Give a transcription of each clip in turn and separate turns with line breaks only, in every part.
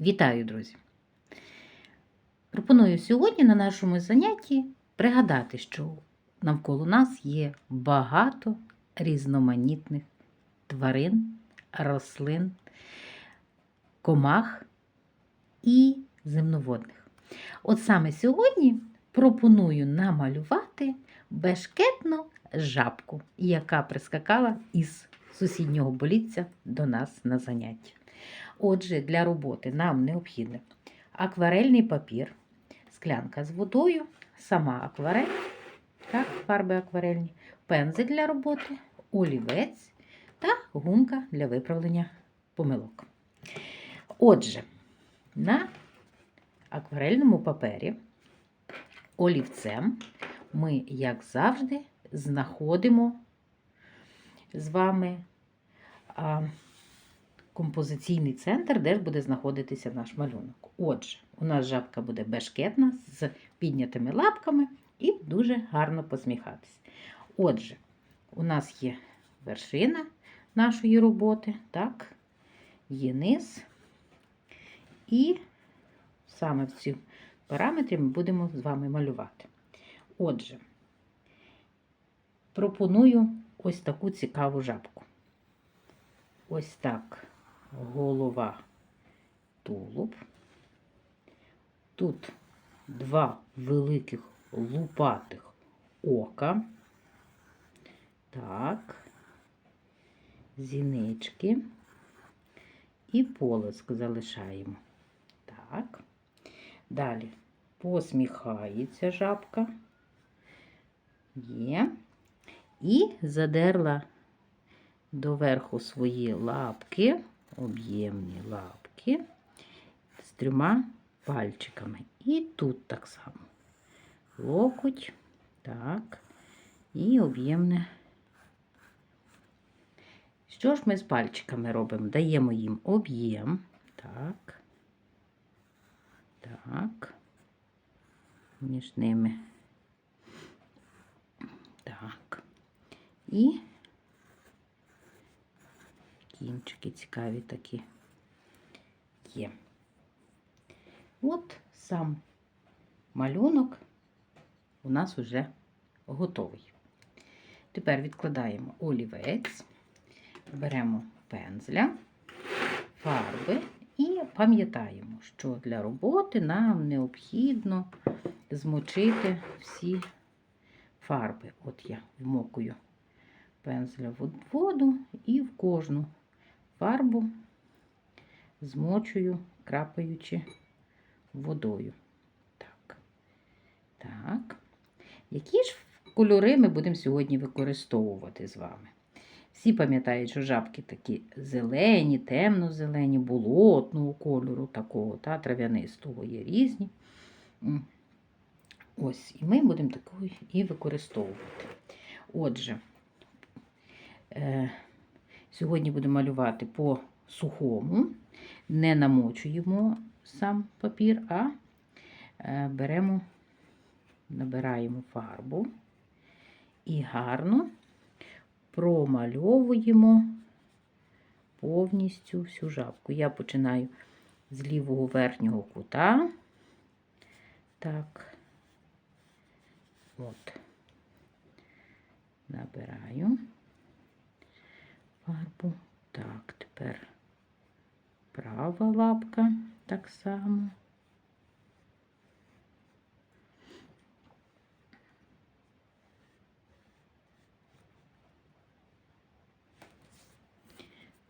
Вітаю, друзі! Пропоную сьогодні на нашому занятті пригадати, що навколо нас є багато різноманітних тварин, рослин, комах і земноводних. От саме сьогодні пропоную намалювати бешкетну жабку, яка прискакала із сусіднього боліття до нас на заняття. Отже, для роботи нам необхідно акварельний папір, склянка з водою, сама акварель, так, фарби акварельні, пензель для роботи, олівець та гумка для виправлення помилок. Отже, на акварельному папері олівцем ми, як завжди, знаходимо з вами композиційний центр, де ж буде знаходитися наш малюнок. Отже, у нас жабка буде бешкетна з піднятими лапками і дуже гарно посміхатись. Отже, у нас є вершина нашої роботи, так, є низ, і саме в ці параметри ми будемо з вами малювати. Отже, пропоную ось таку цікаву жабку. Ось так голова, тулуб. Тут два великих лупатих ока. Так, зінички і полоск залишаємо. Так. Далі посміхається жабка. Є. І задерла доверху свої лапки, об'ємні лапки з трьома пальчиками. І тут так само. Локоть, так, і об'ємне. Що ж ми з пальчиками робимо? Даємо їм об'єм. Так. Так. Між ними. Так. І кінчики цікаві такі є. От сам малюнок у нас вже готовий. Тепер відкладаємо олівець, беремо пензля, фарби і пам'ятаємо, що для роботи нам необхідно змочити всі фарби. От я вмокую пензля в воду і в кожну фарбу змочую, крапаючи водою. Так. Так. Які ж кольори ми будемо сьогодні використовувати з вами? Всі пам'ятають, що жабки такі зелені, темно-зелені, болотного кольору, такого, та, трав'янистого є різні. Ось, і ми будемо таку і використовувати. Отже, е, сьогодні будемо малювати по сухому, не намочуємо сам папір, а е, беремо, набираємо фарбу і гарно промальовуємо повністю всю жабку. Я починаю з лівого верхнього кута. Так, от, набираю фарбу. Так, тепер права лапка так само.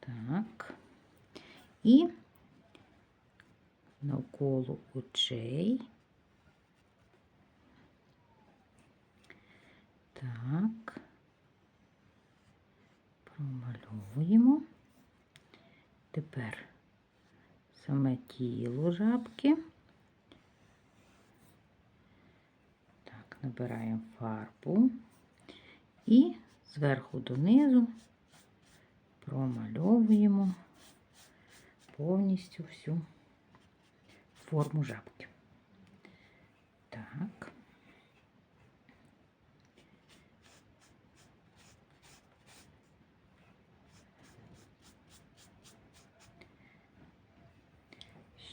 Так. І навколо очей. Так. Промальовуємо. Тепер саме тіло жабки. Так, набираємо фарбу і зверху донизу промальовуємо повністю всю форму жабки. Так.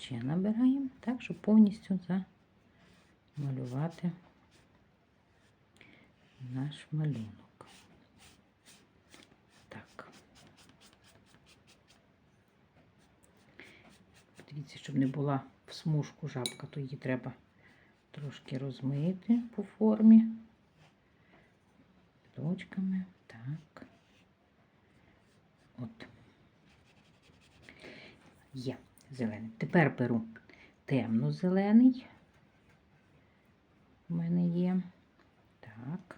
Ще набираємо, так, щоб повністю замалювати наш малюнок. Так. Дивіться, щоб не була в смужку жабка, то її треба трошки розмити по формі. Точками. Так. От. Є зелений. Тепер беру темно-зелений. У мене є. Так.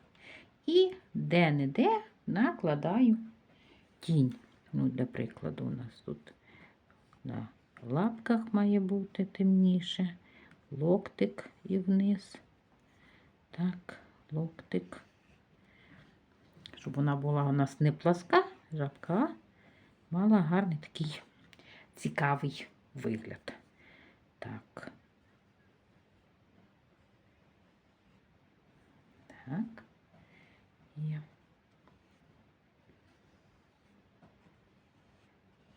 І де-не-де накладаю тінь. Ну, для прикладу, у нас тут на лапках має бути темніше. Локтик і вниз. Так, локтик. Щоб вона була у нас не пласка, жабка, мала гарний такий цікавий вигляд. Так. Так. Є.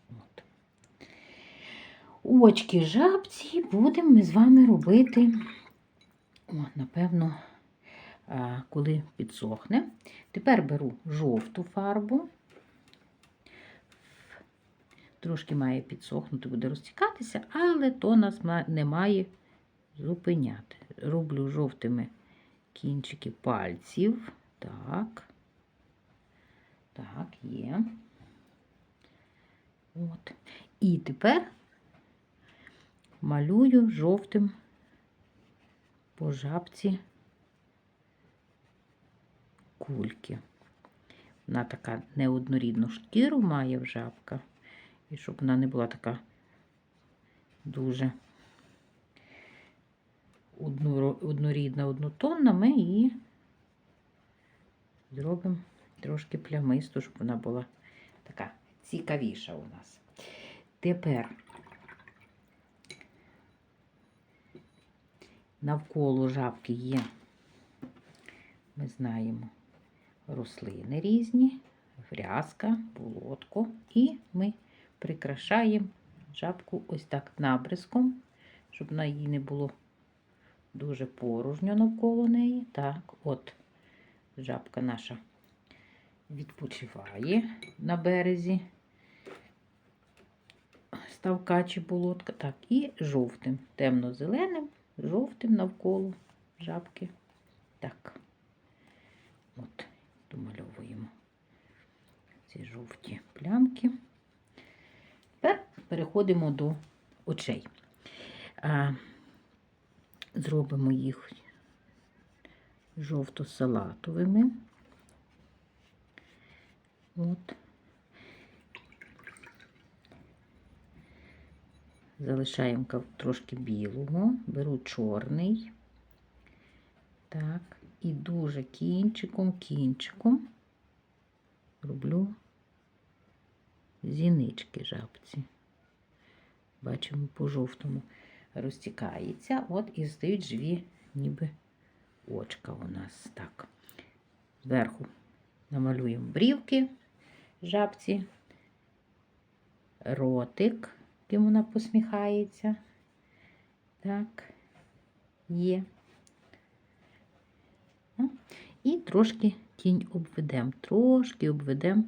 От. Очки жабці будемо ми з вами робити, о, напевно, коли підсохне. Тепер беру жовту фарбу. Трошки має підсохнути, буде розтікатися, але то нас не має зупиняти. Роблю жовтими кінчики пальців. Так. Так, є. От. І тепер малюю жовтим по жабці кульки. Вона така неоднорідну шкіру має в жабка. І щоб вона не була така дуже однорідна, однотонна, ми її зробимо трошки плямисту, щоб вона була така цікавіша у нас. Тепер навколо жабки є, ми знаємо, рослини різні, грязка, болотко, і ми прикрашаємо жабку ось так набризком, щоб на її не було дуже порожньо навколо неї. Так, от жабка наша відпочиває на березі ставка чи болотка. Так, і жовтим, темно-зеленим, жовтим навколо жабки. Так, от, домальовуємо ці жовті плямки. Тепер переходимо до очей. Зробимо їх жовто-салатовими. От. Залишаємо трошки білого, беру чорний. Так, і дуже кінчиком, кінчиком роблю зінички жабці. Бачимо по жовтому розтікається, от і стають живі, ніби очка у нас. Так. Зверху намалюємо брівки жабці, ротик, яким вона посміхається. Так, є. І трошки тінь обведемо, трошки обведемо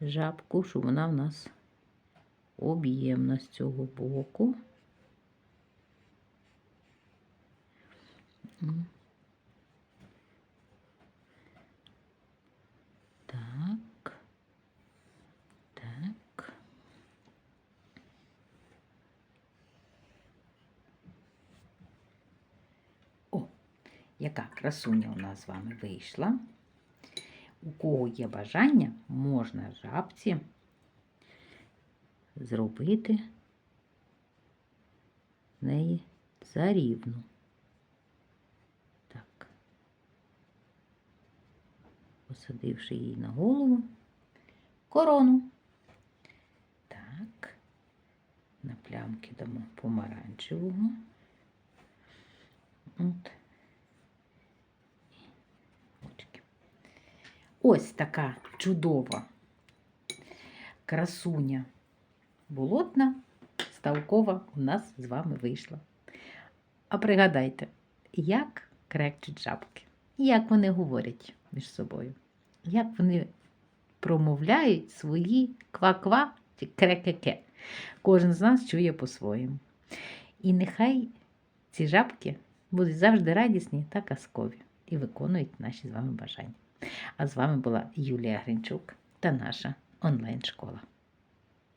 жабку, щоб вона в нас об'ємна з цього боку. Так. Так. О, яка красуня у нас з вами вийшла. У кого є бажання, можна жабці зробити неї царівну. Так. Посадивши її на голову, корону. Так. На плямки дамо помаранчевого. От. Ось така чудова красуня болотна вставкова у нас з вами вийшла. А пригадайте, як крекчуть жабки, як вони говорять між собою, як вони промовляють свої ква-ква чи крекеке. Кожен з нас чує по-своєму. І нехай ці жабки будуть завжди радісні та казкові і виконують наші з вами бажання. А з вами була Юлія Гринчук та наша онлайн-школа.